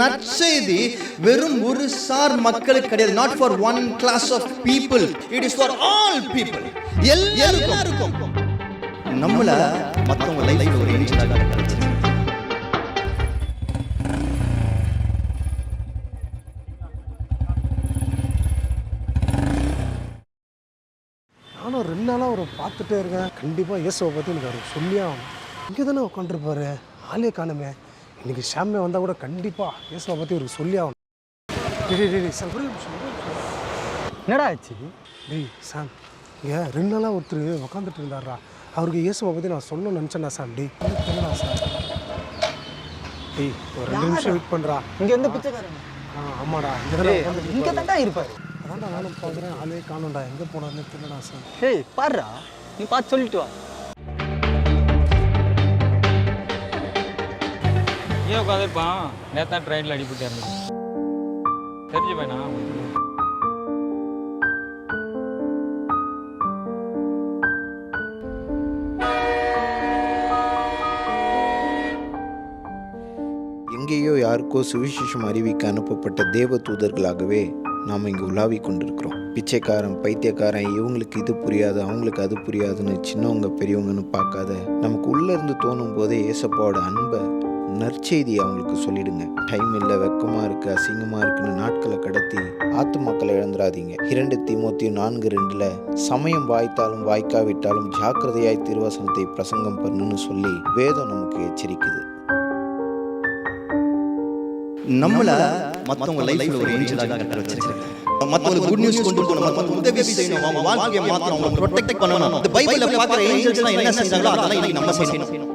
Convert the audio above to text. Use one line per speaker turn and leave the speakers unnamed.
நற்செய்தி வெறும் ஒரு சார் மக்களுக்கு கிடையாது. Not for one class of people it is for all people எல்லாருக்கும். நம்மள மத்தவங்க லைஃப்ல ஒரு இன்ஜினாக கிடைச்சிருக்கு
நானும் ரெண்டு நாளாக அவரை பார்த்துட்டே இருக்கேன். கண்டிப்பாக இயேசுவை பற்றி எனக்கு அவர் சொல்லியே ஆகணும். இங்கே தானே உட்காந்துருப்பாரு ஆளே காணுமே. இன்னைக்கு ஷாமே வந்தால் கூட கண்டிப்பாக இயேசுவை பற்றி அவருக்கு சொல்லி ஆகணும். டேய், டேய், டேய், சார்.
என்னடா ஆச்சு?
டேய் சாம் இங்கே ரெண்டு நாளாக ஒருத்தர் உட்காந்துட்டு இருந்தாரா அவருக்கு இயேசுவை பற்றி நான் சொல்லணும்னு நினச்சேன்டா சாம் டேய் தெரியலடா சார். டேய் ஒரு ரெண்டு நிமிஷம் வெயிட் பண்ணுறா
இங்க வந்து பிச்சைக்காரங்க.
ஆ ஆமாடா இங்கே
தான்டா இருப்பாரு.
அதான்டா நானும் பார்க்குறேன் ஆளே காணும்டா. எங்கே போனாருன்னு தெரியலடா சார்.
ஏய் பாருடா. நீ பார்த்து சொல்லிட்டு வா.
ஏன் உட்காந்துருப்பான் நேத்தான் ட்ரெயினில் அடிபட்டு இறந்துச்சு தெரிஞ்சு பையனா?
எங்கேயோ யாருக்கோ சுவிசேஷம் அறிவிக்க அனுப்பப்பட்ட தேவ தூதர்களாகவே நாம் இங்கே உலாவிக் கொண்டிருக்கிறோம். பிச்சைக்காரன் பைத்தியக்காரன் இவங்களுக்கு இது புரியாது அவங்களுக்கு அது புரியாதுன்னு சின்னவங்க பெரியவங்கன்னு பார்க்காத நமக்கு உள்ளே இருந்து தோணும் போதே ஏசப்பாவோட அன்பை நற்செய்தியை அவங்களுக்கு சொல்லிடுங்க. டைம் இல்லை வெக்கமாக இருக்குது அசிங்கமாக இருக்குன்னு நாட்களை கடத்தி ஆத்துமாக்களை இழந்துடாதீங்க இரண்டு தீமோத்தி நான்கு ரெண்டில் சமயம் வாய்த்தாலும் வாய்க்காவிட்டாலும் ஜாக்கிரதையாய் திருவசனத்தை பிரசங்கம் பண்ணுன்னு சொல்லி வேதம் நமக்கு எச்சரிக்குது.
நம்மள மத்தவங்க லைஃப்ல ஒரு ஏஞ்சலாக கட்ட குட் நியூஸ் கொண்டு போகணும். மத்தவங்களுக்கு உதவி செய்யணும். அவங்க வாழ்க்கையை மாத்தணும். அவங்க ப்ரொடெக்ட் பண்ணணும். இந்த பைபிள்ல பார்க்குற ஏஞ்சல்ஸ் என்ன செஞ்சாங்களோ அதெல்லாம் இன்னைக்கு நம்ம செய்யணும்?